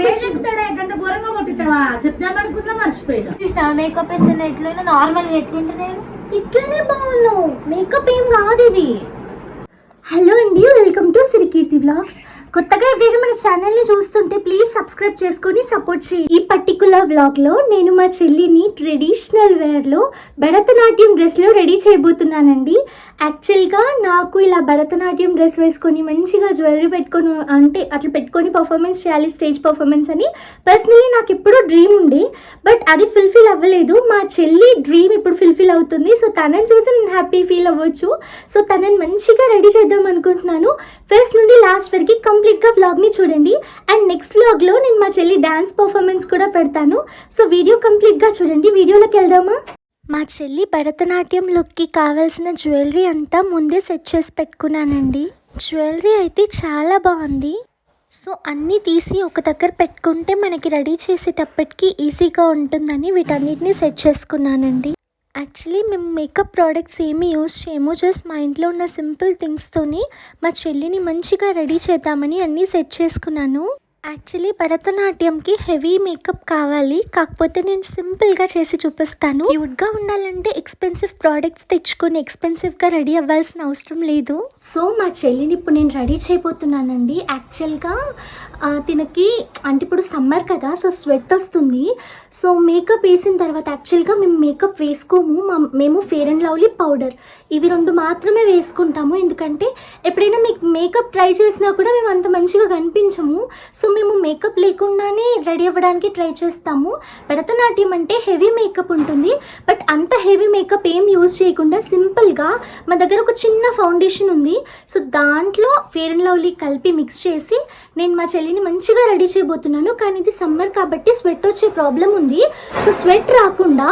ఘోరంగా కొట్టిస్తావా? చెప్దామనుకున్నా మర్చిపోయినా. చూసిన మేకప్ వేసిన ఎట్లయినా నార్మల్గా ఎట్లుంటే నేను ఇట్లనే బాగున్నావు. మేకప్ ఏం కాదు ఇది. హలో అండి వెల్కమ్ టు సిరికీర్తి బ్లాగ్స్. కొత్తగా ఎవరైనా మన ఛానల్ని చూస్తుంటే ప్లీజ్ సబ్స్క్రైబ్ చేసుకొని సపోర్ట్ చేయండి ఈ పర్టికులర్ బ్లాగ్లో నేను మా చెల్లిని ట్రెడిషనల్ వేర్లో భరతనాట్యం డ్రెస్లో రెడీ చేయబోతున్నానండి. యాక్చువల్గా నాకు ఇలా భరతనాట్యం డ్రెస్ వేసుకొని మంచిగా జ్యువెలరీ పెట్టుకొని అంటే అట్లా పెట్టుకొని పర్ఫార్మెన్స్ చేయాలి స్టేజ్ పర్ఫార్మెన్స్ అని. పర్సనలీ నాకు ఎప్పుడూ డ్రీమ్ ఉండే బట్ అది ఫుల్ఫిల్ అవ్వలేదు. మా చెల్లి డ్రీమ్ ఇప్పుడు ఫుల్ఫిల్ అవుతుంది. సో తనని చూసి నేను హ్యాపీ ఫీల్ అవ్వచ్చు. సో తనని మంచిగా రెడీ చేద్దాం అనుకుంటున్నాను. ఫస్ట్ నుండి లాస్ట్ వరకు కంప్లీట్గా వ్లాగ్ని చూడండి. అండ్ నెక్స్ట్ వ్లాగ్లో నేను మా చెల్లి డ్యాన్స్ పర్ఫార్మెన్స్ కూడా పెడతాను. సో వీడియో కంప్లీట్గా చూడండి. వీడియోలోకి వెళ్దామా? మా చెల్లి భరతనాట్యం లుక్కి కావాల్సిన జ్యువెలరీ అంతా ముందే సెట్ చేసి పెట్టుకున్నానండి. జ్యువెలరీ అయితే చాలా బాగుంది. సో అన్నీ తీసి ఒక దగ్గర పెట్టుకుంటే మనకి రెడీ చేసేటప్పటికి ఈజీగా ఉంటుందని వీటన్నిటిని సెట్ చేసుకున్నానండి. యాక్చువల్లీ మేము మేకప్ ప్రోడక్ట్స్ ఏమి యూజ్ చేయము. జస్ట్ మా ఇంట్లో ఉన్న సింపుల్ థింగ్స్తోని మా చెల్లిని మంచిగా రెడీ చేద్దామని అన్నీ సెట్ చేసుకున్నాను. యాక్చువల్లీ భరతనాట్యంకి హెవీ మేకప్ కావాలి. కాకపోతే నేను సింపుల్గా చేసి చూపిస్తాను. క్యూట్గా ఉండాలంటే ఎక్స్పెన్సివ్ ప్రోడక్ట్స్ తెచ్చుకొని ఎక్స్పెన్సివ్గా రెడీ అవ్వాల్సిన అవసరం లేదు. సో మా చెల్లిని ఇప్పుడు నేను రెడీ చేయబోతున్నానండి. యాక్చువల్గా తినకి అంటే ఇప్పుడు సమ్మర్ కదా సో స్వెట్ వస్తుంది. సో మేకప్ వేసిన తర్వాత యాక్చువల్గా మేము మేకప్ వేసుకోము. మా మేము ఫేర్ అండ్ లవ్లీ పౌడర్ ఇవి రెండు మాత్రమే వేసుకుంటాము. ఎందుకంటే ఎప్పుడైనా మీకు మేకప్ ట్రై చేసినా కూడా మేము అంత మంచిగా కనిపించము. సో మేము మేకప్ లేకుండానే రెడీ అవ్వడానికి ట్రై చేస్తాము. భరతనాట్యం అంటే హెవీ మేకప్ ఉంటుంది. బట్ అంత హెవీ మేకప్ ఏం యూజ్ చేయకుండా సింపుల్గా మా దగ్గర ఒక చిన్న ఫౌండేషన్ ఉంది. సో దాంట్లో ఫేర్ అండ్ లవ్లీ కలిపి మిక్స్ చేసి నేను మా చెల్లిని మంచిగా రెడీ చేయబోతున్నాను. కానీ ఇది సమ్మర్ కాబట్టి స్వెట్ వచ్చే ప్రాబ్లం ఉంది. సో స్వెట్ రాకుండా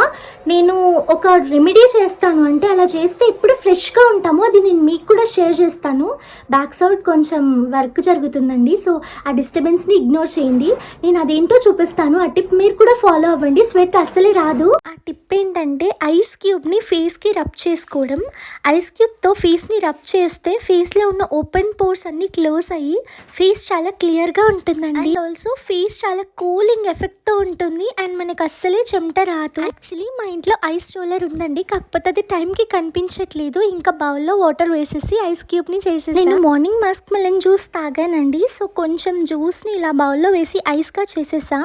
నేను ఒక రెమెడీ చేస్తాను. అంటే అలా చేస్తే ఎప్పుడు ఫ్రెష్గా ఉంటాము అది నేను మీకు కూడా షేర్ చేస్తాను. బ్యాక్ సైడ్ కొంచెం వర్క్ జరుగుతుందండి. సో ఆ డిస్టర్బెన్స్ని ఇగ్నోర్ చేయండి. నేను అదేంటో చూపిస్తాను. ఆ టిప్ మీరు కూడా ఫాలో అవ్వండి. స్వెట్ అస్సలే రాదు. ఆ టిప్ ఏంటంటే ఐస్ క్యూబ్ని ఫేస్కి రబ్ చేసుకోవడం. ఐస్ క్యూబ్తో ఫేస్ని రబ్ చేస్తే ఫేస్లో ఉన్న ఓపెన్ పోర్స్ అన్ని క్లోజ్ అయ్యి ఫేస్ చాలా క్లియర్గా ఉంటుందండి. ఆల్సో ఫేస్ చాలా కూలింగ్ ఎఫెక్ట్తో ఉంటుంది అండ్ మనకు అస్సలే చెమట రాదు. యాక్చువల్లీ మా ఇంట్లో ఐస్ రోలర్ ఉందండి. కాకపోతే అది టైంకి కనిపించట్లేదు. ఇంకా బౌల్లో వాటర్ వేసేసి ఐస్ క్యూబ్ని చేసేసి. నేను మార్నింగ్ మస్క్ మెలన్ జ్యూస్ తాగానండి. సో కొంచెం జ్యూస్ని ఇలా బౌల్లో వేసి ఐస్గా చేసేసా.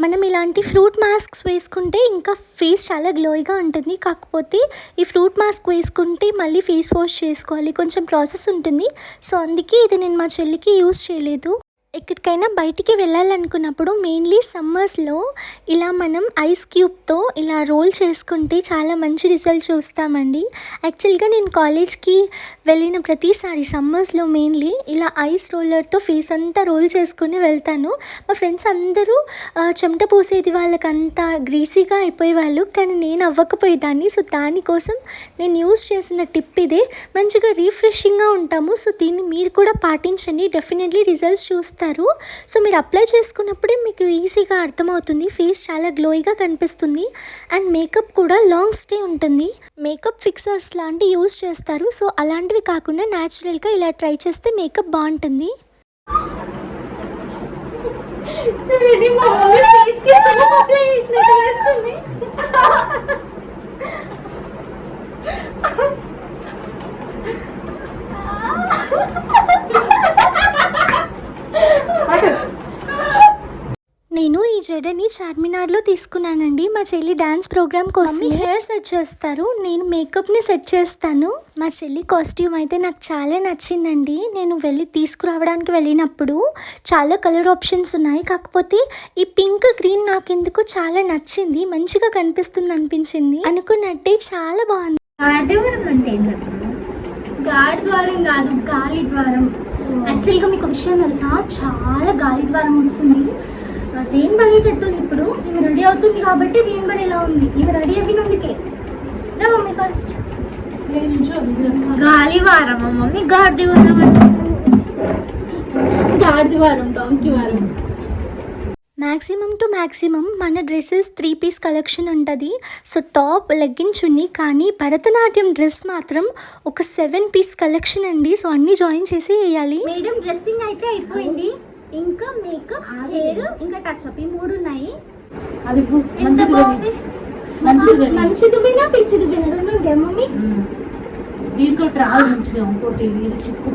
మనం ఇలాంటి ఫ్రూట్ మాస్క్స్ వేసుకుంటే ఇంకా ఫేస్ చాలా గ్లోయిగా ఉంటుంది. కాకపోతే ఈ ఫ్రూట్ మాస్క్ వేసుకుంటే మళ్ళీ ఫేస్ వాష్ చేసుకోవాలి. కొంచెం ప్రాసెస్ ఉంటుంది. సో అందుకే ఇది నేను మా చెల్లికి యూస్ చేయలేదు. ఎక్కడికైనా బయటికి వెళ్ళాలనుకున్నప్పుడు మెయిన్లీ సమ్మర్స్లో ఇలా మనం ఐస్ క్యూబ్తో ఇలా రోల్ చేసుకుంటే చాలా మంచి రిజల్ట్ చూస్తామండి. యాక్చువల్గా నేను కాలేజ్కి వెళ్ళిన ప్రతిసారి సమ్మర్స్లో మెయిన్లీ ఇలా ఐస్ రోలర్తో ఫేస్ అంతా రోల్ చేసుకుని వెళ్తాను. మా ఫ్రెండ్స్ అందరూ చెమట పోసేది వాళ్ళకంతా గ్రీసీగా అయిపోయేవాళ్ళు కానీ నేను అవ్వకపోయేదాన్ని. సో దానికోసం నేను యూస్ చేసిన టిప్ ఇదే. మంచిగా రీఫ్రెషింగ్గా ఉంటాము. సో దీన్ని మీరు కూడా పాటించండి. డెఫినెట్లీ రిజల్ట్స్ చూస్తారు సో మీరు అప్లై చేసుకున్నప్పుడే మీకు ఈజీగా అర్థమవుతుంది. ఫేస్ చాలా గ్లోయిగా కనిపిస్తుంది. అండ్ మేకప్ కూడా లాంగ్ స్టే ఉంటుంది. మేకప్ ఫిక్సర్స్ లాంటివి యూస్ చేస్తారు. సో అలాంటివి కాకుండా న్యాచురల్గా ఇలా ట్రై చేస్తే మేకప్ బాగుంటుంది. చూడండి మా మమ్మీ ఫేస్కి సోప్ అప్లై చేసినట్టు వేస్తుంది నేను ఈ జడని చార్మినార్లో తీసుకున్నానండి. మా చెల్లి డాన్స్ ప్రోగ్రామ్ కోసం హెయిర్ సెట్ చేస్తారు. నేను మేకప్ని సెట్ చేస్తాను. మా చెల్లి కాస్ట్యూమ్ అయితే నాకు చాలా నచ్చిందండి. నేను వెళ్ళి తీసుకురావడానికి వెళ్ళినప్పుడు చాలా కలర్ ఆప్షన్స్ ఉన్నాయి. కాకపోతే ఈ పింక్ గ్రీన్ నాకు ఎందుకు చాలా నచ్చింది. మంచిగా కనిపిస్తుంది అనిపించింది. అనుకున్నట్టే చాలా బాగుంది. గాడివరం అంటే ఏంటమ్మా? గాడి ద్వారం కాదు గాలి ద్వారం యాక్చువల్గా మీకు విషయం తెలుసా? చాలా గాలి ద్వారం వస్తుంది. రెయిన్ పడేటట్టుంది ఇప్పుడు. ఇవి రెడీ అవుతుంది కాబట్టి రెయిన్ పడేలా ఉంది. ఇవి రెడీ అయినందుకే. రా మమ్మీ ఫస్ట్. గాలివారం మమ్మీ గాడివారం అంటే. గాడివారం డాంకి వారం. మ్యాక్సిమం టు మ్యాక్సిమం మన డ్రెస్సెస్ త్రీ పీస్ కలెక్షన్ ఉంటుంది. సో టాప్ లెగ్గిన్ చున్నీ కానీ భరతనాట్యం డ్రెస్ మాత్రం ఒక సెవెన్ పీస్ కలెక్షన్ అండి. సో అన్నీ జాయిన్ చేసి వేయాలి. మేడం డ్రెస్సింగ్ అయితే అయిపోయింది. ఇంకా మేకప్ హెయిర్ ఇంకా టచ్ అప్ ఈ మూడు ఉన్నాయి. అది ఎంత మంచిది బాగుంది. మంచి దువ్వినా? పిచ్చి దువ్వినా? రెండు ఉంటాయి మమ్మీ. దీంతో రాదు మంచిగా ఇంకోటి చిక్కు.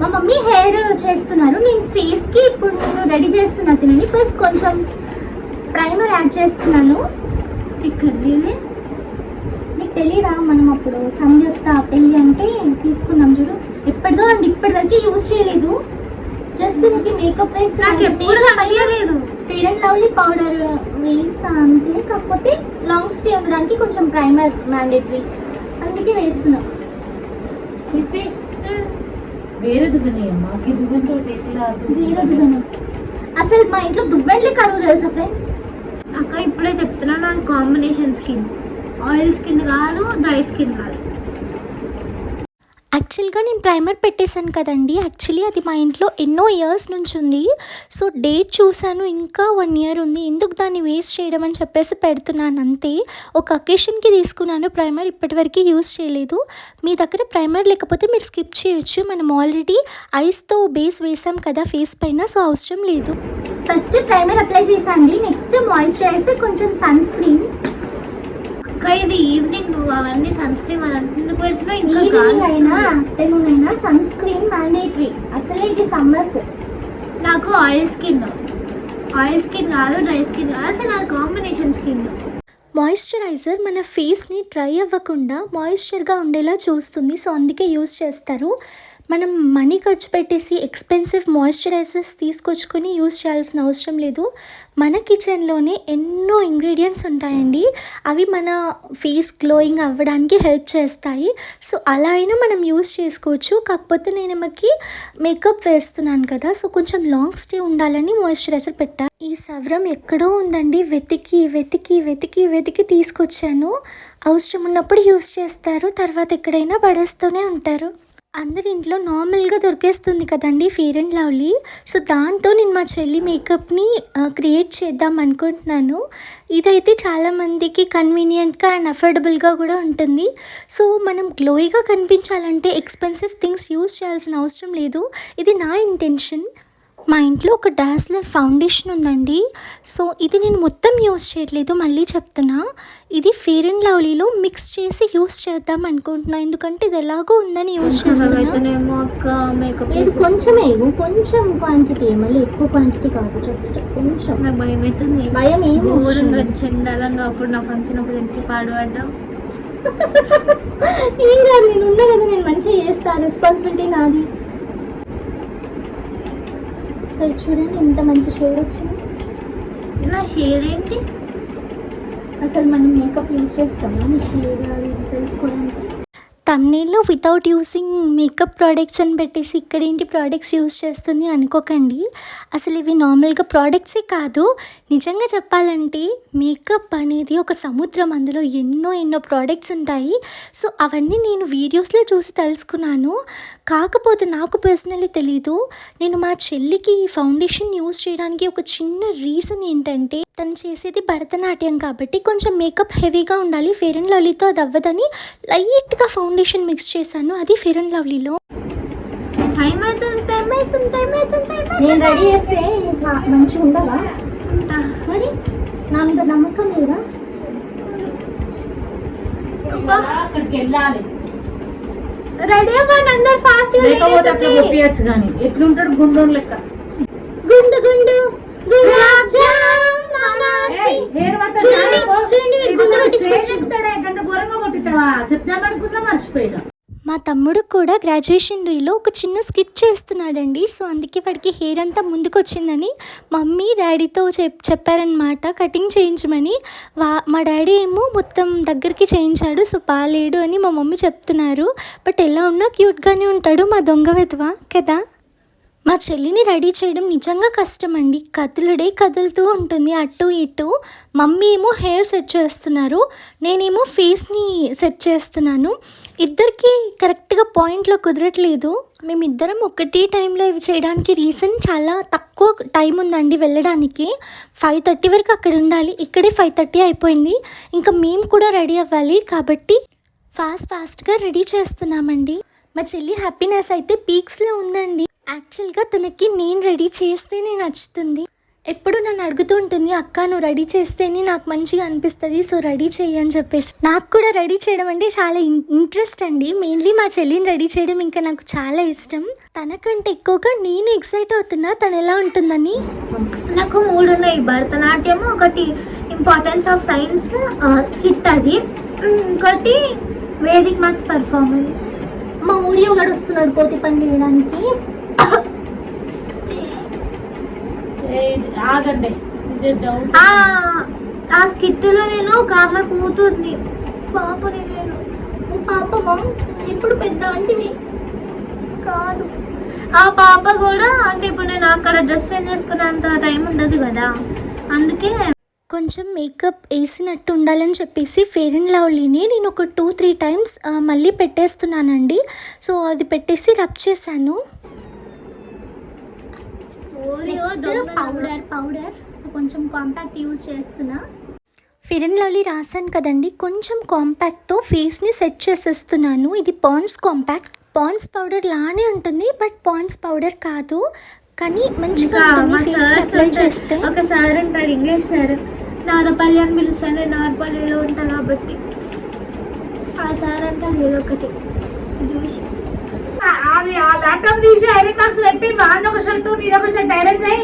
మా మమ్మీ హెయిర్ చేస్తున్నారు. నేను ఫేస్కి ఇప్పుడు నేను రెడీ చేస్తున్నా. తినని ఫస్ట్ కొంచెం ప్రైమర్ యాడ్ చేస్తున్నాను. ఇక్కడ దీన్ని నీకు తెలియదా మనం అప్పుడు సంయుక్త పెళ్ళి అంటే తీసుకున్నాం చూడు. ఎప్పటిదో అండి ఇప్పటివరకు యూజ్ చేయలేదు. జస్ట్ దీనికి మేకప్ వేసి నాకు ఎప్పుడు కనిపించలేదు. ఫెయిర్ అండ్ లవ్లీ పౌడర్ వేస్తా అంతే. కాకపోతే లాంగ్ స్టే ఉండడానికి కొంచెం ప్రైమర్ మ్యాండేటరీ అందుకే వేస్తున్నా. వేరే దువ్వెనే వేరే దువ్వెన. అసలు మా ఇంట్లో దువ్వెళ్ళే కరువు తెలుసా ఫ్రెండ్స్ అక్క ఇప్పుడే చెప్తున్నా నాకు కాంబినేషన్ స్కిన్ ఆయిల్ స్కిన్ కాదు డ్రై స్కిన్ కాదు. యాక్చువల్గా నేను ప్రైమర్ పెట్టేశాను కదండి. యాక్చువల్లీ అది మా ఇంట్లో ఎన్నో ఇయర్స్ నుంచి ఉంది. సో డేట్ చూశాను ఇంకా వన్ ఇయర్ ఉంది. ఎందుకు దాన్ని వేస్ట్ చేయడం అని చెప్పేసి పెడుతున్నాను అంతే. ఒక అకేషన్కి తీసుకున్నాను ప్రైమర్ ఇప్పటివరకు యూస్ చేయలేదు. మీ దగ్గర ప్రైమర్ లేకపోతే మీరు స్కిప్ చేయొచ్చు. మనం ఆల్రెడీ ఐస్తో బేస్ వేసాం కదా ఫేస్ పైన సో అవసరం లేదు. ఫస్ట్ ప్రైమర్ అప్లై చేసండి నెక్స్ట్ మాయిశ్చరైజర్ కొంచెం సన్ స్క్రీన్ అక్క ఇది ఈవినింగ్ నువ్వు అవన్నీ సన్ స్క్రీన్ అదంతా ఎందుకు పెడుతున్నావు? ఇంకా ఈవినింగ్ అయినా. ఆఫ్టర్నూన్ అయినా సన్ స్క్రీన్ మ్యాండేటరీ అసలే ఇది సమ్మర్స్ నాకు ఆయిల్ స్కిన్ ఆయిల్ స్కిన్ కాదు డ్రై స్కిన్ కాదు. అసలు నాకు కాంబినేషన్ స్కిన్ మాయిశ్చరైజర్ మన ఫేస్ని డ్రై అవ్వకుండా మాయిశ్చర్గా ఉండేలా చూస్తుంది. సో అందుకే యూస్ చేస్తారు. మనం మనీ ఖర్చు పెట్టేసి ఎక్స్పెన్సివ్ మాయిశ్చరైజర్స్ తీసుకొచ్చుకొని యూస్ చేయాల్సిన అవసరం లేదు. మన కిచెన్లోనే ఎన్నో ఇంగ్రీడియంట్స్ ఉంటాయండి. అవి మన ఫేస్ గ్లోయింగ్ అవ్వడానికి హెల్ప్ చేస్తాయి. సో అలా అయినా మనం యూస్ చేసుకోవచ్చు. కాకపోతే నేను మనకి మేకప్ వేస్తున్నాను కదా సో కొంచెం లాంగ్ స్టే ఉండాలని మాయిశ్చరైజర్ పెట్టాను ఈ సవరం ఎక్కడో ఉందండి. వెతికి వెతికి వెతికి వెతికి తీసుకొచ్చాను. అవసరం ఉన్నప్పుడు యూస్ చేస్తారు. తర్వాత ఎక్కడైనా పడేస్తూనే ఉంటారు. అందరి ఇంట్లో నార్మల్గా దొరికేస్తుంది కదండి ఫేర్ అండ్ లవ్లీ. సో దాంతో నేను మా చెల్లి మేకప్ని క్రియేట్ చేద్దాం అనుకుంటున్నాను. ఇదైతే చాలామందికి కన్వీనియంట్గా అండ్ అఫోర్డబుల్గా కూడా ఉంటుంది. సో మనం గ్లోయిగా కనిపించాలంటే ఎక్స్పెన్సివ్ థింగ్స్ యూస్ చేయాల్సిన అవసరం లేదు. ఇది నా ఇంటెన్షన్. మా ఇంట్లో ఒక డాస్లర్ ఫౌండేషన్ ఉందండి. సో ఇది నేను మొత్తం యూస్ చేయట్లేదు మళ్ళీ చెప్తున్నా. ఇది ఫేర్ అండ్ లవ్లీలో మిక్స్ చేసి యూస్ చేద్దాం అనుకుంటున్నా. ఎందుకంటే ఇది ఎలాగో ఉందని యూస్ చేస్తున్నా. అయితేనేమో అక్క మేకప్ ఇది కొంచెమే కొంచెం క్వాంటిటీ మళ్ళీ ఎక్కువ క్వాంటిటీ కాదు జస్ట్ కొంచెం. నాకు భయం అవుతుంది భయం ఏం వస్తుంది? చండాలంగా అప్పుడు నా ఫంక్షన్ అప్పుడు ఎంత పాడుపడ్డావు? ఏం కాదు నేను ఉన్నా కదా నేను మంచిగా చేస్తా. రెస్పాన్సిబిలిటీ నాది. ఇది చూడండి ఎంత మంచి షేడ్ వచ్చింది. నా షేర్ ఏంటి? అసలు మనం మేకప్ యూస్ చేస్తామా? మీ షేడ్ అది తెలుసుకోవడానికి. తమ్నేల్లో వితౌట్ యూసింగ్ మేకప్ ప్రోడక్ట్స్ అని పెట్టేసి ఇక్కడ ఏంటి ప్రోడక్ట్స్ యూస్ చేస్తుంది అనుకోకండి. అసలు ఇవి నార్మల్గా ప్రోడక్ట్సే కాదు. నిజంగా చెప్పాలంటే మేకప్ అనేది ఒక సముద్రం. అందులో ఎన్నో ఎన్నో ప్రోడక్ట్స్ ఉంటాయి. సో అవన్నీ నేను వీడియోస్లో చూసి తెలుసుకున్నాను. కాకపోతే నాకు పర్సనల్లీ తెలీదు. నేను మా చెల్లికి ఈ ఫౌండేషన్ యూస్ చేయడానికి ఒక చిన్న రీజన్ ఏంటంటే తను చేసేది భరతనాట్యం కాబట్టి కొంచెం మేకప్ హెవీగా ఉండాలి. ఫెయిర్ అండ్ లలితో అది అవ్వదని లైట్గా ఫౌండేషన్ మిక్స్ చేశాను. అది ఫెయిర్ అండ్ లవ్లీలో నేను రెడీ చేస్తే మంచిగా ఉండవా? మరి నా మీద నమ్మకం లేదా? అక్కడికి వెళ్ళాలి రెడీ అవ్వండి అందరు ఫాస్ట్ లేకపోతే అట్లా కొట్టియచ్చు కానీ. ఎట్లుంటాడు గుండోన్ లెక్క గుండు గుండు గులాబ్ జామ్ నానాజీ. ఏయ్, హెయిర్ పట్ట చూడండి, జారిపో. చూడండి మీరు ఇప్పుడు గుండు నువ్వు కొట్టించుకోవచ్చు. స్టేజ్ ఎక్కుతాడే, గంట ఘోరంగా కొట్టిస్తావా చెప్దామనుకున్నా మర్చిపోయినా మా తమ్ముడు కూడా గ్రాడ్యుయేషన్ డేలో ఒక చిన్న స్కిట్ చేస్తున్నాడండి. సో అందుకే వాడికి హెయిర్ అంతా ముందుకు వచ్చిందని మమ్మీ డాడీతో చెప్ చెప్పారనమాట కటింగ్ చేయించమని. వా మా డాడీ ఏమో మొత్తం దగ్గరికి చేయించాడు. సో బాగాలేడు అని మా మమ్మీ చెప్తున్నారు. బట్ ఎలా ఉన్నా క్యూట్గానే ఉంటాడు మా దొంగ వెధవ కదా? మా చెల్లిని రెడీ చేయడం నిజంగా కష్టం అండి కదులుడే కదులుతూ ఉంటుంది. అటు ఇటు. మమ్మీ ఏమో హెయిర్ సెట్ చేస్తున్నారు. నేనేమో ఫేస్ని సెట్ చేస్తున్నాను. ఇద్దరికి కరెక్ట్గా పాయింట్లో కుదరట్లేదు. మేమిద్దరం ఒకటే టైంలో ఇవి చేయడానికి రీజన్ చాలా తక్కువ టైం ఉందండి వెళ్ళడానికి. ఫైవ్ థర్టీ వరకు అక్కడ ఉండాలి. ఇక్కడే ఫైవ్ థర్టీ అయిపోయింది. ఇంకా మేము కూడా రెడీ అవ్వాలి కాబట్టి ఫాస్ట్ ఫాస్ట్గా రెడీ చేస్తున్నామండి. మా చెల్లి హ్యాపీనెస్ అయితే పీక్స్లో ఉందండి. యాక్చువల్గా తనకి నేను రెడీ చేస్తేనే నచ్చుతుంది. ఎప్పుడు నన్ను అడుగుతూ ఉంటుంది అక్క నువ్వు రెడీ చేస్తేనే నాకు మంచిగా అనిపిస్తుంది సో రెడీ చెయ్యి అని చెప్పేసి. నాకు కూడా రెడీ చేయడం అంటే చాలా ఇంట్రెస్ట్ అండి. మెయిన్లీ మా చెల్లిని రెడీ చేయడం ఇంకా నాకు చాలా ఇష్టం. తనకంటే ఎక్కువగా నేను ఎక్సైట్ అవుతున్నా తను ఎలా ఉంటుందని. నాకు మూడు ఉన్నాయి భరతనాట్యం ఒకటి ఇంపార్టెన్స్ ఆఫ్ సైన్స్ స్కిట్ అది. ఇంకోటి వేదిక్ మ్యాథ్స్ పర్ఫార్మెన్స్ మా ఊడియో కూడా వస్తున్నాడు కోతి పని చేయడానికి. ఆగండి. ఇది డౌట్ ఆ ఆ స్కిట్లో నేను ఒక ఆమె కూతుర్ని. పాపని నేను. పాపమా? ఇప్పుడు పెద్ద అంటివి కాదు. ఆ పాప కూడా అంటే ఇప్పుడు నేను అక్కడ డ్రెస్ చేంజ్ చేసుకునేంత టైం ఉండదు కదా. అందుకే కొంచెం మేకప్ వేసినట్టు ఉండాలని చెప్పేసి ఫెయిర్ అండ్ లవ్లీని నేను ఒక టూ త్రీ టైమ్స్ మళ్ళీ పెట్టేస్తున్నానండి. సో అది పెట్టేసి రబ్ చేశాను. పౌడర్ పౌడర్ సో కొంచెం కాంపాక్ట్ యూజ్ చేస్తున్నా. అండ్ లవ్లీ రాశాను కదండి. కొంచెం కాంపాక్ట్తో ఫేస్ని సెట్ చేసేస్తున్నాను. ఇది పాండ్స్ కాంపాక్ట్ పాండ్స్ పౌడర్ లానే ఉంటుంది బట్ పాండ్స్ పౌడర్ కాదు. కానీ మంచిగా ఇంకా ఉంటుంది ఫేస్కి సార్ అప్లై. చేస్తే. ఒక సార్ ఉంటారు ఇంగ్లీష్ సార్ నారపల్లి అని పిలుస్తాను నేను నారపల్లిలో ఉంటా కాబట్టి. ఆ సార్ అంటారు ఏదో ఒకటి. చూసి అది ఆ ల్యాప్టాప్ తీసి ఐరన్ బాక్స్ పెట్టి వాడిని ఒక షర్ట్ నీది ఒక షర్ట్ ఐరన్ చేయి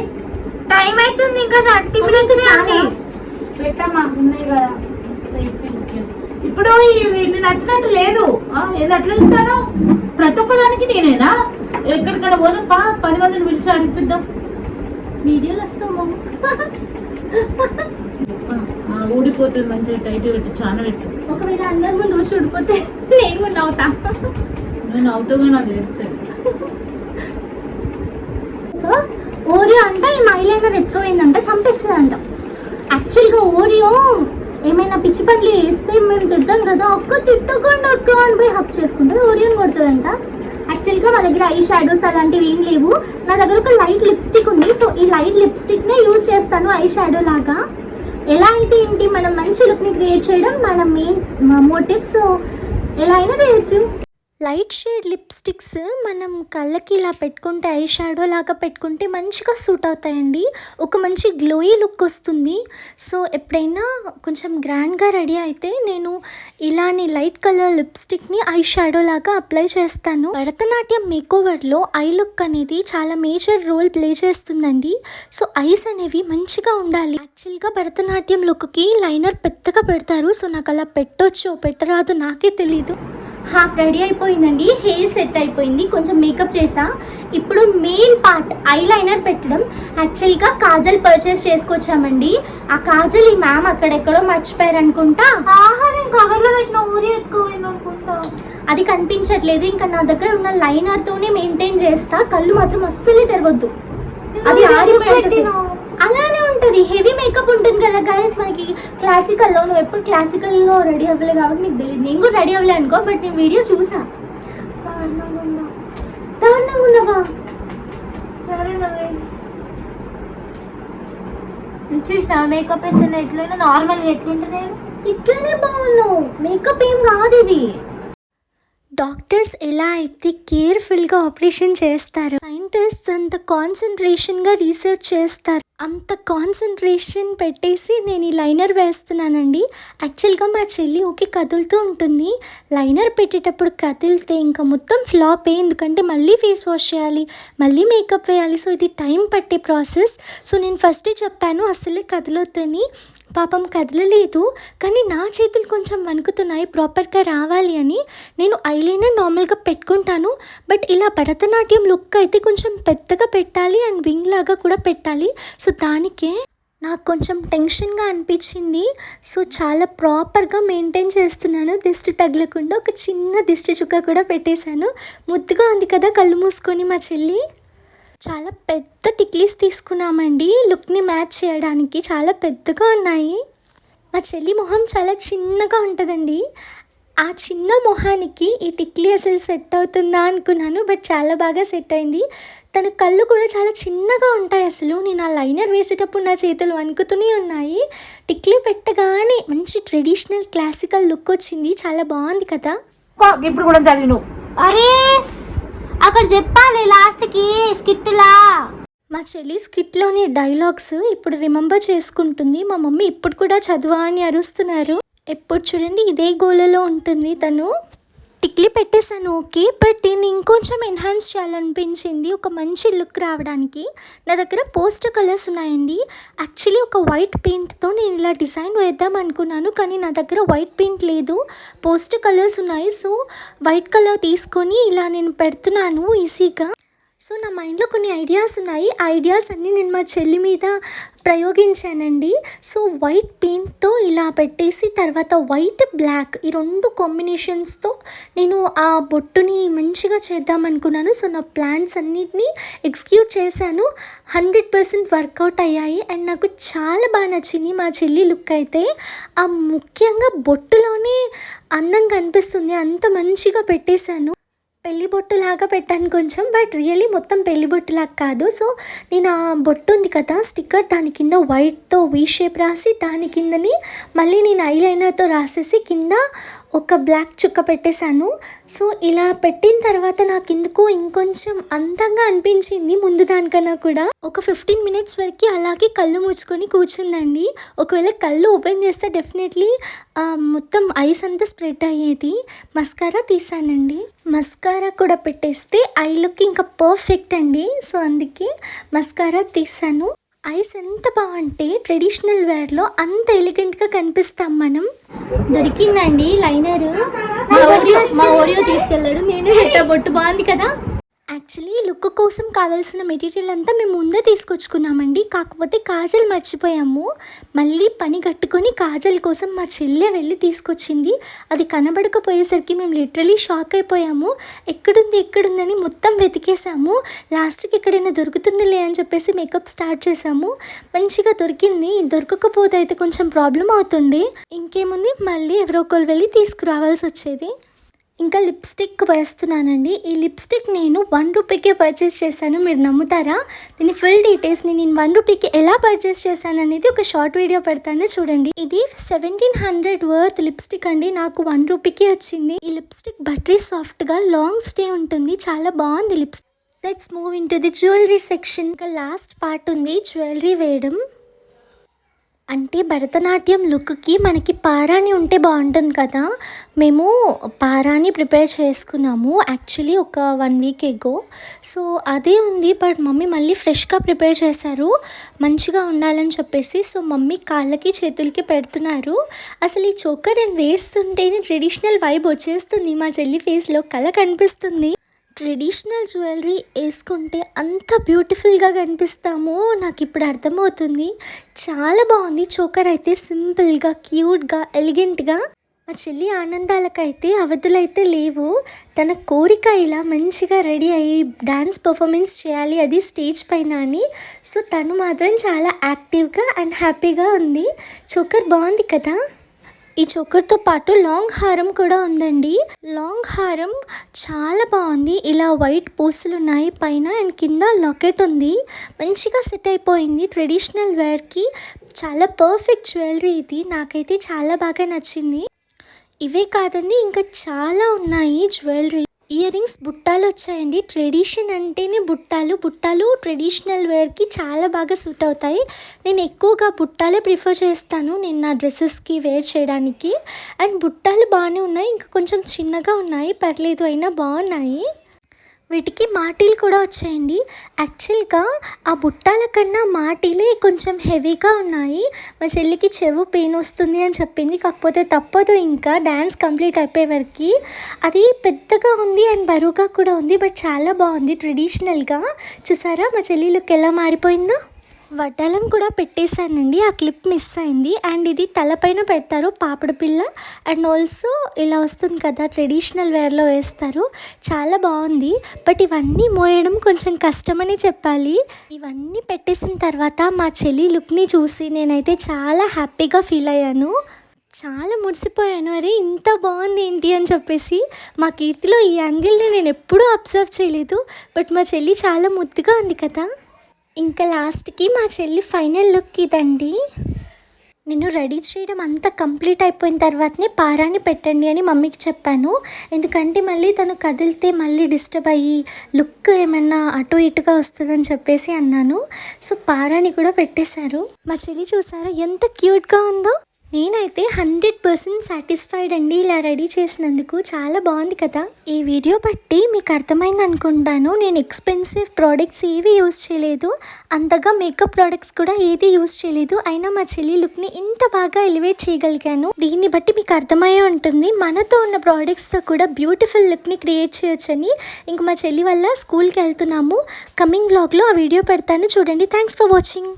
టైం అవుతుంది ఇంకా థర్టీ మినిట్స్ అండి పెట్టమ్మా ఉన్నాయి కదా. ఇప్పుడు ఇది నచ్చినట్టు లేదు. ఏది అట్లా ఇస్తాను ప్రతి ఒక్క దానికి నేనేనా? ఎక్కడికక్కడ పోదాం పా పది మందిని పిలిచి అడిగిద్దాం వీడియోలు వస్తాము ఊడిపోతుంది మంచిగా టైట్ పెట్టి చాలా పెట్టు. ఒకవేళ అందరి ముందు వచ్చి ఉడిపోతే నేను నవ్వుతా. నాకు చెప్తాను సో ఓరియో అంటే ఈ మైలైనర్ ఎత్తుకుపోయిందంట చంపేస్తుందంట యాక్చువల్గా ఓరియో ఏమైనా పిచ్చి పనులు వేస్తే మేము తిడతాం కదా ఒక్క తిట్టకుండా ఒక్క అని పోయి హక్ చేసుకుంటుంది ఓరియోని కొడుతుందంట. యాక్చువల్గా మా దగ్గర ఐ షాడోస్ అలాంటివి ఏం లేవు. నా దగ్గర ఒక లైట్ లిప్స్టిక్ ఉంది సో ఈ లైట్ లిప్స్టిక్నే యూజ్ చేస్తాను ఐ షాడో లాగా. ఎలా అయితే ఏంటి మనం మంచి లుక్ని క్రియేట్ చేయడం మన మెయిన్ మోటివ్ సో ఎలా అయినా చేయొచ్చు. లైట్ షేడ్ లిప్స్టిక్స్ మనం కళ్ళకి ఇలా పెట్టుకుంటే ఐ షాడో లాగా పెట్టుకుంటే మంచిగా సూట్ అవుతాయండి. ఒక మంచి గ్లోయీ లుక్ వస్తుంది. సో ఎప్పుడైనా కొంచెం గ్రాండ్గా రెడీ అయితే నేను ఇలాని లైట్ కలర్ లిప్స్టిక్ని ఐ షాడో లాగా అప్లై చేస్తాను. భరతనాట్యం మేకోవర్లో ఐ లుక్ అనేది చాలా మేజర్ రోల్ ప్లే చేస్తుందండి. సో ఐస్ అనేవి మంచిగా ఉండాలి. యాక్చువల్గా భరతనాట్యం లుక్కి లైనర్ పెద్దగా పెడతారు. సో నాకు అలా పెట్టొచ్చు పెట్టరాదు నాకే తెలీదు. హాఫ్ రెడీ అయిపోయిందండి హెయిర్ సెట్ అయిపోయింది. కొంచెం మేకప్ చేసా. ఇప్పుడు మెయిన్ పార్ట్ ఐ లైనర్ పెట్టడం యాక్చువల్గా కాజల్ పర్చేస్ చేసుకొచ్చామండి. ఆ కాజల్ ఈ మ్యామ్ అక్కడెక్కడో మర్చిపోయారు అనుకుంటా? ఆహా నేను కవర్లో పెట్టిన ఊరి ఎత్తుకోయింది అనుకుంటా. అది కనిపించట్లేదు. ఇంకా నా దగ్గర ఉన్న లైనర్తోనే మెయింటైన్ చేస్తా. కళ్ళు మాత్రం అస్సలే తెరవద్దు. అది. అలానే ఉంటుంది. హెవీ మేకప్ ఉంటుంది కదా గైస్ మనకి. క్లాసికల్లో నువ్వు ఎప్పుడు క్లాసికల్లో రెడీ అవ్వలే కాబట్టి నీకు తెలియదు నేను కూడా రెడీ అవ్వలే అనుకో బట్ నేను వీడియోస్ చూసా. దారుణంగా ఉన్నావా? చూసినా మేకప్ వేస్తున్నా ఎట్లయినా నార్మల్గా ఎట్లుంటే నేను? ఇట్లనే బాగున్నావు. మేకప్ ఏం కాదు ఇది. డాక్టర్స్ ఎలా అయితే కేర్ఫుల్గా ఆపరేషన్ చేస్తారు సైంటిస్ట్స్ అంత కాన్సన్ట్రేషన్గా రీసెర్చ్ చేస్తారు. అంత కాన్సన్ట్రేషన్ పెట్టేసి నేను ఈ లైనర్ వేస్తున్నానండి. యాక్చువల్గా మా చెల్లి ఓకే కదులుతూ ఉంటుంది. లైనర్ పెట్టేటప్పుడు కదిలితే ఇంకా మొత్తం ఫ్లాప్ ఎందుకంటే మళ్ళీ ఫేస్ వాష్ చేయాలి మళ్ళీ మేకప్ వేయాలి. సో ఇది టైం పట్టే ప్రాసెస్ సో నేను ఫస్టే చెప్పాను అస్సలే కదలొద్దని. పాపం కదలలేదు కానీ నా చేతులు కొంచెం వణుకుతున్నాయి ప్రాపర్గా రావాలి అని. నేను ఐలైనర్ నార్మల్గా పెట్టుకుంటాను బట్ ఇలా భరతనాట్యం లుక్ అయితే కొంచెం పెద్దగా పెట్టాలి అండ్ వింగ్ లాగా కూడా పెట్టాలి. సో దానికే నాకు కొంచెం టెన్షన్గా అనిపించింది. సో చాలా ప్రాపర్గా మెయింటైన్ చేస్తున్నాను. దిష్టి తగలకుండా ఒక చిన్న దిష్టి చుక్క కూడా పెట్టేశాను. ముద్దుగా ఉంది కదా కళ్ళు మూసుకొని మా చెల్లి. చాలా పెద్ద టిక్లీస్ తీసుకున్నామండి. లుక్ని మ్యాచ్ చేయడానికి చాలా పెద్దగా ఉన్నాయి. మా చెల్లి మొహం చాలా చిన్నగా ఉంటుందండి. ఆ చిన్న మొహానికి ఈ టిక్లీ అసలు సెట్ అవుతుందా అనుకున్నాను బట్ చాలా బాగా సెట్ అయింది. తన కళ్ళు కూడా చాలా చిన్నగా ఉంటాయి అసలు. నేను ఆ లైనర్ వేసేటప్పుడు నా చేతులు వణుకుతూనే ఉన్నాయి. టిక్లీ పెట్టగానే మంచి ట్రెడిషనల్ క్లాసికల్ లుక్ వచ్చింది. చాలా బాగుంది కదా. ఇప్పుడు కూడా చదివి నువ్వు. అరే అక్కడ చెప్పాలి లాస్ట్కి స్కిట్లా. మా చెల్లి స్కిట్లోని డైలాగ్స్ ఇప్పుడు రిమెంబర్ చేసుకుంటుంది. మా మమ్మీ ఇప్పుడు కూడా చదువా అని అరుస్తున్నారు. ఎప్పుడు చూడండి ఇదే గోలలో ఉంటుంది తను. టిక్లీ పెట్టేశాను ఓకే. బట్ దీన్ని ఇంకొంచెం ఎన్హాన్స్ చేయాలనిపించింది ఒక మంచి లుక్ రావడానికి. నా దగ్గర పోస్టర్ కలర్స్ ఉన్నాయండి. యాక్చువల్లీ ఒక వైట్ పెయింట్తో నేను ఇలా డిజైన్ వేద్దాం అనుకున్నాను కానీ నా దగ్గర వైట్ పెయింట్ లేదు. పోస్టర్ కలర్స్ ఉన్నాయి సో వైట్ కలర్ తీసుకొని ఇలా నేను పెడుతున్నాను ఈజీగా. సో నా మైండ్లో కొన్ని ఐడియాస్ ఉన్నాయి. ఆ ఐడియాస్ అన్నీ నేను మా చెల్లి మీద ప్రయోగించానండి. సో వైట్ పెయింట్తో ఇలా పెట్టేసి తర్వాత వైట్ బ్లాక్ ఈ రెండు కాంబినేషన్స్తో నేను ఆ బొట్టుని మంచిగా చేద్దాం అనుకున్నాను. సో నా ప్లాన్స్ అన్నిటినీ ఎగ్జిక్యూట్ చేశాను. హండ్రెడ్ పర్సెంట్ వర్కౌట్ అయ్యాయి. అండ్ నాకు చాలా బాగా నచ్చింది మా చెల్లి లుక్ అయితే. ఆ ముఖ్యంగా బొట్టులోనే అందం కనిపిస్తుంది అంత మంచిగా పెట్టేశాను. పెళ్ళి బొట్టులాగా పెట్టాను కొంచెం బట్ రియల్లీ మొత్తం పెళ్ళి బొట్టులాగా కాదు. సో నేను ఆ బొట్టు ఉంది కదా స్టిక్కర్ దాని కింద వైట్తో వీ షేప్ రాసి దాని కిందని మళ్ళీ నేను ఐలైనర్తో రాసేసి కింద ఒక బ్లాక్ చుక్క పెట్టేశాను. సో ఇలా పెట్టిన తర్వాత నాకు ఎందుకు ఇంకొంచెం అందంగా అనిపించింది ముందు దానికన్నా కూడా. ఒక ఫిఫ్టీన్ మినిట్స్ వరకు అలాగే కళ్ళు మూసుకొని కూర్చుందండి. ఒకవేళ కళ్ళు ఓపెన్ చేస్తే డెఫినెట్లీ మొత్తం ఐస్ అంతా స్ప్రెడ్ అయ్యేది. మస్కారా తీసానండి. మస్కారా కూడా పెట్టేస్తే ఐ లుక్ ఇంకా పర్ఫెక్ట్ అండి. సో అందుకే మస్కారా తీసాను. ఐస్ ఎంత బాగుంటే ట్రెడిషనల్ వేర్లో అంత ఎలిగెంట్గా కనిపిస్తాం మనం. దొరికిందండి లైనర్. మా ఓరియో మా ఓరియో తీసుకెళ్ళాడు. నేను పెట్టా బొట్టు బాగుంది కదా? యాక్చువల్లీ లుక్ కోసం కావాల్సిన మెటీరియల్ అంతా మేము ముందే తీసుకొచ్చుకున్నామండి. కాకపోతే కాజల్ మర్చిపోయాము. మళ్ళీ పని కట్టుకొని కాజల్ కోసం మా చెల్లె వెళ్ళి తీసుకొచ్చింది. అది కనబడకపోయేసరికి మేము లిటరలీ షాక్ అయిపోయాము. ఎక్కడుంది ఎక్కడుందని మొత్తం వెతికేసాము లాస్ట్కి ఎక్కడైనా దొరుకుతుందిలే అని చెప్పేసి మేకప్ స్టార్ట్ చేసాము మంచిగా దొరికింది. దొరకకపోతే అయితే కొంచెం ప్రాబ్లం అవుతుంది ఇంకేముంది? మళ్ళీ ఎవరో ఒకరు వెళ్ళి తీసుకురావాల్సి వచ్చేది. ఇంకా లిప్స్టిక్ వేస్తున్నానండి. ఈ లిప్స్టిక్ నేను వన్ రూపీకే పర్చేస్ చేశాను. మీరు నమ్ముతారా? దీని ఫుల్ డీటెయిల్స్ని నేను వన్ రూపీకి ఎలా పర్చేస్ చేశాను అనేది ఒక షార్ట్ వీడియో పెడతాను. చూడండి. ఇది సెవెంటీన్ హండ్రెడ్ వర్త్ లిప్స్టిక్ అండి. నాకు వన్ రూపీకి వచ్చింది. ఈ లిప్స్టిక్ బట్టరీ సాఫ్ట్గా లాంగ్ స్టే ఉంటుంది. చాలా బాగుంది lipstick let's move in to the jewellery section ఇంకా లాస్ట్ పార్ట్ ఉంది. జ్యువెలరీ వేయడం. అంటే భరతనాట్యం లుక్కి మనకి పారాణి ఉంటే బాగుంటుంది కదా. మేము పారాణి ప్రిపేర్ చేసుకున్నాము. యాక్చువల్లీ ఒక వన్ వీక్ ఎగో. సో అదే ఉంది. బట్ మమ్మీ మళ్ళీ ఫ్రెష్గా ప్రిపేర్ చేశారు. మంచిగా ఉండాలని చెప్పేసి సో మమ్మీ కాళ్ళకి చేతులకి పెడుతున్నారు. అసలు ఈ చోకర్ నేను వేస్తుంటేనే ట్రెడిషనల్ వైబ్ వచ్చేస్తుంది. మా చెల్లి ఫేస్లో కళ కనిపిస్తుంది. ట్రెడిషనల్ జ్యువెలరీ వేసుకుంటే అంత బ్యూటిఫుల్గా కనిపిస్తామో నాకు ఇప్పుడు అర్థమవుతుంది. చాలా బాగుంది. చోకర్ అయితే సింపుల్గా క్యూట్గా ఎలిగెంట్గా. మా చెల్లి ఆనందాలకైతే అవధులైతే లేవు. తన కోరిక ఇలా మంచిగా రెడీ అయ్యి డ్యాన్స్ పర్ఫార్మెన్స్ చేయాలి అది స్టేజ్ పైన అని. సో తను మాత్రం చాలా యాక్టివ్గా అండ్ హ్యాపీగా ఉంది. చోకర్ బాగుంది కదా? ఈ చోకర్తో పాటు లాంగ్ హారం కూడా ఉందండి. లాంగ్ హారం చాలా బాగుంది. ఇలా వైట్ పూసలు ఉన్నాయి పైన అండ్ కింద లాకెట్ ఉంది. మంచిగా సెట్ అయిపోయింది. ట్రెడిషనల్ వేర్కి చాలా పర్ఫెక్ట్ జ్యువెలరీ ఇది. నాకైతే చాలా బాగా నచ్చింది. ఇవే కాదండి ఇంకా చాలా ఉన్నాయి జ్యువెలరీ. ఇయర్ రింగ్స్ బుట్టాలు వచ్చాయండి. ట్రెడిషన్ అంటేనే బుట్టాలు. బుట్టాలు ట్రెడిషనల్ వేర్కి చాలా బాగా సూట్ అవుతాయి. నేను ఎక్కువగా బుట్టాలే ప్రిఫర్ చేస్తాను నేను నా డ్రెస్సెస్కి వేర్ చేయడానికి. అండ్ బుట్టాలు బాగానే ఉన్నాయి. ఇంకా కొంచెం చిన్నగా ఉన్నాయి. పర్లేదు అయినా బాగున్నాయి. వీటికి మాటీలు కూడా వచ్చాయండి. యాక్చువల్గా ఆ బుట్టాల కన్నా మాటీలే కొంచెం హెవీగా ఉన్నాయి. మా చెల్లికి చెవు పెయిన్ వస్తుంది అని చెప్పింది. కాకపోతే తప్పదు ఇంకా. డ్యాన్స్ కంప్లీట్ అయిపోయే వరకు. అది పెద్దగా ఉంది అండ్ బరువుగా కూడా ఉంది బట్ చాలా బాగుంది. ట్రెడిషనల్గా చూసారా? మా చెల్లి లుక్ ఎలా మారిపోయిందో? వడ్డాలం కూడా పెట్టేశానండి. ఆ క్లిప్ మిస్ అయింది. అండ్ ఇది తలపైన పెడతారు పాపడ పిల్ల. అండ్ ఆల్సో ఇలా వస్తుంది కదా ట్రెడిషనల్ వేర్లో వేస్తారు. చాలా బాగుంది. బట్ ఇవన్నీ మోయడం కొంచెం కష్టమని చెప్పాలి. ఇవన్నీ పెట్టేసిన తర్వాత మా చెల్లి లుక్ని చూసి నేనైతే చాలా హ్యాపీగా ఫీల్ అయ్యాను. చాలా మురిసిపోయాను. అరే ఇంత బాగుంది ఏంటి అని చెప్పేసి మా కీర్తిలో ఈ యాంగిల్ని నేను ఎప్పుడూ అబ్జర్వ్ చేయలేదు. బట్ మా చెల్లి చాలా ముద్దుగా ఉంది కదా. ఇంకా లాస్ట్కి మా చెల్లి ఫైనల్ లుక్ ఇదండి. నేను రెడీ చేయడం అంతా కంప్లీట్ అయిపోయిన తర్వాతనే పారాని పెట్టండి అని మమ్మీకి చెప్పాను. ఎందుకంటే మళ్ళీ తను కదిలితే మళ్ళీ డిస్టర్బ్ అయ్యి లుక్ ఏమన్నా అటు ఇటుగా వస్తుందని చెప్పేసి అన్నాను. సో పారాని కూడా పెట్టేశారు. మా చెల్లి చూసారా ఎంత క్యూట్గా ఉందో? నేనైతే హండ్రెడ్ పర్సెంట్ సాటిస్ఫైడ్ అండి ఇలా రెడీ చేసినందుకు. చాలా బాగుంది కదా. ఈ వీడియో బట్టి మీకు అర్థమైంది అనుకుంటాను. నేను ఎక్స్పెన్సివ్ ప్రోడక్ట్స్ ఏవి యూజ్ చేయలేదు. అంతగా మేకప్ ప్రోడక్ట్స్ కూడా ఏది యూజ్ చేయలేదు. అయినా మా చెల్లి లుక్ని ఇంత బాగా ఎలివేట్ చేయగలిగాను. దీన్ని బట్టి మీకు అర్థమయ్యే ఉంటుంది. మనతో ఉన్న ప్రోడక్ట్స్తో కూడా బ్యూటిఫుల్ లుక్ని క్రియేట్ చేయొచ్చని ఇంక మా చెల్లి వల్ల స్కూల్కి వెళ్తున్నాము. కమింగ్ బ్లాగ్లో ఆ వీడియో పెడతాను. చూడండి. Thanks for watching.